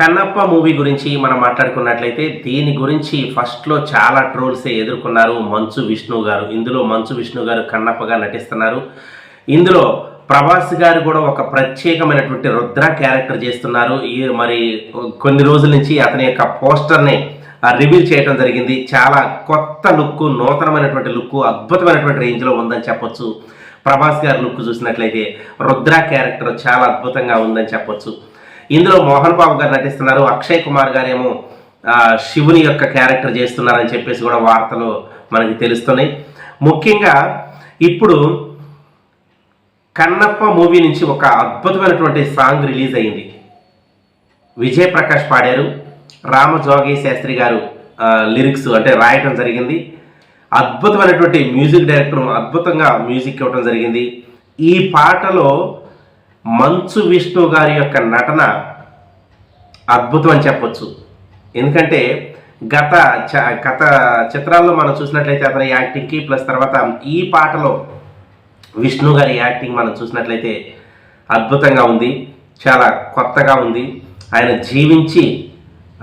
Kannappa movie గురించి మనం మాట్లాడుకున్నట్లయితే దీని గురించి ఫస్ట్లో చాలా ట్రోల్సే ఎదుర్కొన్నారు మంచు విష్ణు గారు. ఇందులో మంచు విష్ణు గారు కన్నప్పగా నటిస్తున్నారు. ఇందులో ప్రభాస్ గారు కూడా ఒక ప్రత్యేకమైనటువంటి రుద్ర క్యారెక్టర్ చేస్తున్నారు. ఈ మరి కొన్ని రోజుల నుంచి అతని యొక్క పోస్టర్ని రివీల్ చేయడం జరిగింది. చాలా కొత్త లుక్ నూతనమైనటువంటి లుక్ అద్భుతమైనటువంటి రేంజ్లో ఉందని చెప్పొచ్చు. ప్రభాస్ గారి లుక్ చూసినట్లయితే రుద్ర క్యారెక్టర్ చాలా అద్భుతంగా ఉందని చెప్పొచ్చు. ఇందులో మోహన్ బాబు గారు నటిస్తున్నారు అక్షయ్ కుమార్ గారేమో శివుని యొక్క క్యారెక్టర్ చేస్తున్నారని చెప్పేసి కూడా వార్తలు మనకి తెలుస్తున్నాయి. ముఖ్యంగా ఇప్పుడు కన్నప్ప మూవీ నుంచి ఒక అద్భుతమైనటువంటి సాంగ్ రిలీజ్ అయింది. విజయ్ ప్రకాష్ పాడారు రామజోగి శాస్త్రి గారు లిరిక్స్ అంటే రాయటం జరిగింది. అద్భుతమైనటువంటి మ్యూజిక్ డైరెక్టర్ అద్భుతంగా మ్యూజిక్ ఇవ్వటం జరిగింది. ఈ పాటలో మంచు విష్ణు గారి యొక్క నటన అద్భుతం అని చెప్పొచ్చు. ఎందుకంటే గత చ గత చిత్రాల్లో మనం చూసినట్లయితే అతని యాక్టింగ్కి ప్లస్ తర్వాత ఈ పాటలో విష్ణు గారి యాక్టింగ్ మనం చూసినట్లయితే అద్భుతంగా ఉంది. చాలా కొత్తగా ఉంది. ఆయన జీవించి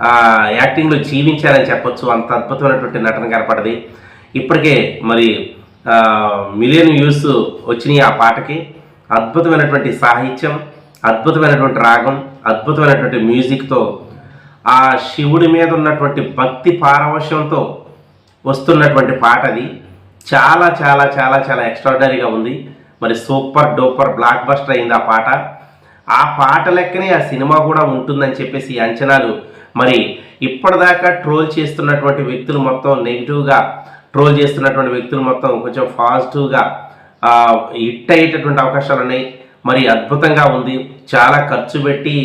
ఆ, యాక్టింగ్లో జీవించారని చెప్పొచ్చు. అంత అద్భుతమైనటువంటి నటన కనపడది. ఇప్పటికే మరి మిలియన్ వ్యూస్ వచ్చినాయి ఆ పాటకి. అద్భుతమైనటువంటి సాహిత్యం అద్భుతమైనటువంటి రాగం అద్భుతమైనటువంటి మ్యూజిక్తో ఆ శివుడి మీద ఉన్నటువంటి భక్తి పారవశ్యంతో వస్తున్నటువంటి పాట అది. చాలా చాలా చాలా చాలా ఎక్స్ట్రాడనరీగా ఉంది. మరి సూపర్ డూపర్ బ్లాక్ బస్టర్ అయింది ఆ పాట. ఆ పాట లెక్కనే ఆ సినిమా కూడా ఉంటుందని చెప్పేసి అంచనాలు మరి ఇప్పటిదాకా ట్రోల్ చేస్తున్నటువంటి వ్యక్తులు మొత్తం నెగిటివ్గా ట్రోల్ చేస్తున్నటువంటి వ్యక్తులు మొత్తం కొంచెం పాజిటివ్గా హిట్ అయ్యేటటువంటి అవకాశాలు ఉన్నాయి. మరి అద్భుతంగా ఉంది. చాలా ఖర్చు పెట్టి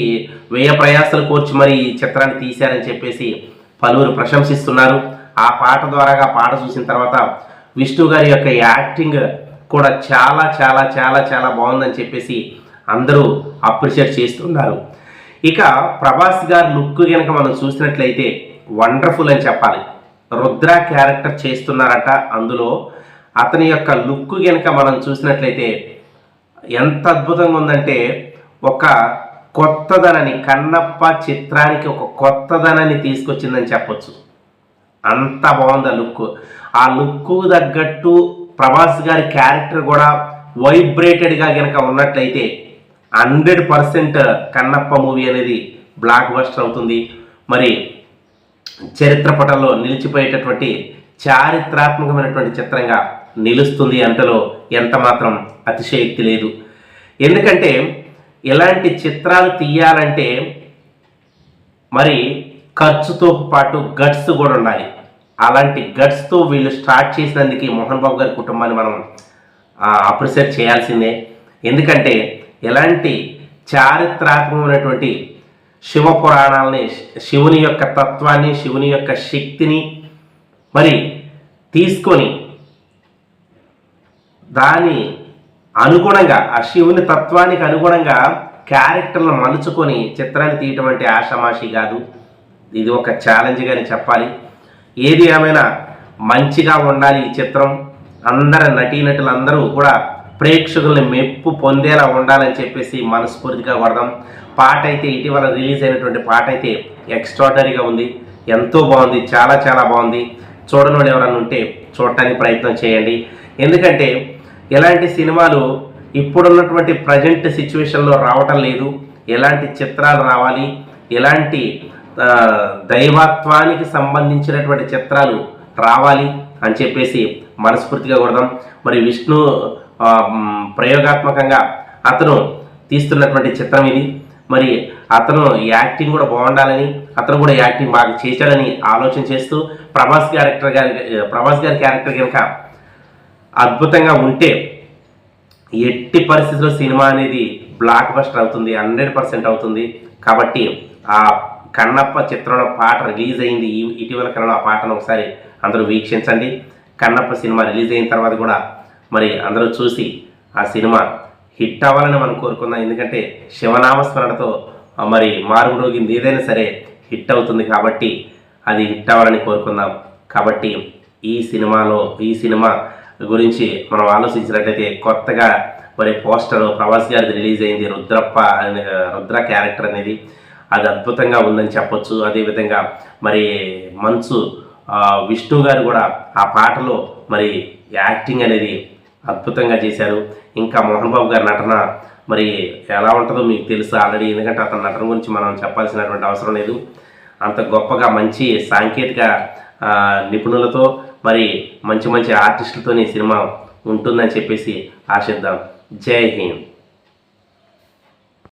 వ్యయ ప్రయాసాలు కోర్చి మరి ఈ చిత్రాన్ని తీశారని చెప్పేసి పలువురు ప్రశంసిస్తున్నారు. ఆ పాట ద్వారాగా పాట చూసిన తర్వాత విష్ణు గారి యొక్క యాక్టింగ్ కూడా చాలా చాలా చాలా చాలా బాగుందని చెప్పేసి అందరూ అప్రిషియేట్ చేస్తున్నారు. ఇక ప్రభాస్ గారి లుక్ కనుక మనం చూసినట్లయితే వండర్ఫుల్ అని చెప్పాలి. రుద్ర క్యారెక్టర్ చేస్తున్నారట. అందులో అతని యొక్క లుక్ కనుక మనం చూసినట్లయితే ఎంత అద్భుతంగా ఉందంటే ఒక కొత్తదనాన్ని కన్నప్ప చిత్రానికి ఒక కొత్తదనాన్ని తీసుకొచ్చిందని చెప్పొచ్చు. అంత బాగుంది ఆ లుక్. ఆ లుక్ తగ్గట్టు ప్రభాస్ గారి క్యారెక్టర్ కూడా వైబ్రేటెడ్గా కనుక ఉన్నట్లయితే హండ్రెడ్ పర్సెంట్ కన్నప్ప మూవీ అనేది బ్లాక్ బస్టర్ అవుతుంది. మరి చరిత్ర పటంలో నిలిచిపోయేటటువంటి చారిత్రాత్మకమైనటువంటి చిత్రంగా నిలుస్తుంది అంతలో ఎంత మాత్రం అతిశయోక్తి లేదు. ఎందుకంటే ఇలాంటి చిత్రాలు తీయాలంటే మరి ఖర్చుతో పాటు గట్స్ కూడా ఉండాలి. అలాంటి గట్స్తో వీళ్ళు స్టార్ట్ చేసినందుకు మోహన్ బాబు గారి కుటుంబాన్ని మనం అప్రిషియేట్ చేయాల్సిందే. ఎందుకంటే ఎలాంటి చారిత్రాత్మకమైనటువంటి శివ పురాణాలని శివుని యొక్క తత్వాన్ని శివుని యొక్క శక్తిని మరి తీసుకొని దాని అనుగుణంగా ఆ శివుని తత్వానికి అనుగుణంగా క్యారెక్టర్లను మలుచుకొని చిత్రాన్ని తీయటం అంటే ఆషామాషి కాదు. ఇది ఒక ఛాలెంజ్గా అని చెప్పాలి. ఏది ఏమైనా మంచిగా ఉండాలి ఈ చిత్రం. అందరి నటీనటులందరూ కూడా ప్రేక్షకుల్ని మెప్పు పొందేలా ఉండాలని చెప్పేసి మనస్ఫూర్తిగా కొడదాం పాట అయితే ఇటీవల రిలీజ్ అయినటువంటి పాట అయితే ఎక్స్ట్రాడనరీగా ఉంది. ఎంతో బాగుంది చాలా చాలా బాగుంది. చూడని వాళ్ళు ఎవరైనా ఉంటే చూడటానికి ప్రయత్నం చేయండి. ఎందుకంటే ఇలాంటి సినిమాలు ఇప్పుడున్నటువంటి ప్రజెంట్ సిచ్యువేషన్లో రావటం లేదు? ఎలాంటి చిత్రాలు రావాలి? ఎలాంటి దైవత్వానికి సంబంధించినటువంటి చిత్రాలు రావాలి అని చెప్పేసి మనస్ఫూర్తిగా కొడదాం మరి విష్ణు ప్రయోగాత్మకంగా అతను తీస్తున్నటువంటి చిత్రం ఇది. మరి అతను యాక్టింగ్ కూడా బాగుండాలని అతను కూడా యాక్టింగ్ బాగా చేశాడని ఆలోచన చేస్తూ ప్రభాస్ క్యారెక్టర్ గారి ప్రభాస్ గారి క్యారెక్టర్ కనుక అద్భుతంగా ఉంటే ఎట్టి పరిస్థితుల్లో సినిమా అనేది బ్లాక్ బస్టర్ అవుతుంది హండ్రెడ్ పర్సెంట్ అవుతుంది. కాబట్టి ఆ కన్నప్ప చిత్రంలో పాట రిలీజ్ అయింది. ఇటీవల కాలంలో ఆ పాటను ఒకసారి అందరూ వీక్షించండి. కన్నప్ప సినిమా రిలీజ్ అయిన తర్వాత కూడా మరి అందరూ చూసి ఆ సినిమా హిట్ అవ్వాలని మనం కోరుకుందాం. ఎందుకంటే శివనామస్మరణతో మరి మారుగురోగింది ఏదైనా సరే హిట్ అవుతుంది కాబట్టి అది హిట్ అవ్వాలని కోరుకుందాం. కాబట్టి ఈ సినిమాలో ఈ సినిమా గురించి మనం ఆలోచించినట్లయితే కొత్తగా మరి పోస్టర్ ప్రభాస్ గారిది రిలీజ్ అయింది రుద్రప్ప అనే రుద్ర క్యారెక్టర్ అనేది. అది అద్భుతంగా ఉందని చెప్పొచ్చు. అదేవిధంగా మరి మంచు విష్ణు గారు కూడా ఆ పాటలో మరి యాక్టింగ్ అనేది అద్భుతంగా చేశారు. ఇంకా మోహన్ బాబు గారి నటన మరి ఎలా ఉంటుందో మీకు తెలుసు ఆల్రెడీ. ఎందుకంటే అతని నటన గురించి మనం చెప్పాల్సినటువంటి అవసరం లేదు. అంత గొప్పగా మంచి సాంకేతిక నిపుణులతో మరి మంచి మంచి ఆర్టిస్టులతో ఈ సినిమా ఉంటుందని చెప్పేసి ఆశిద్దాం. జై హింద్.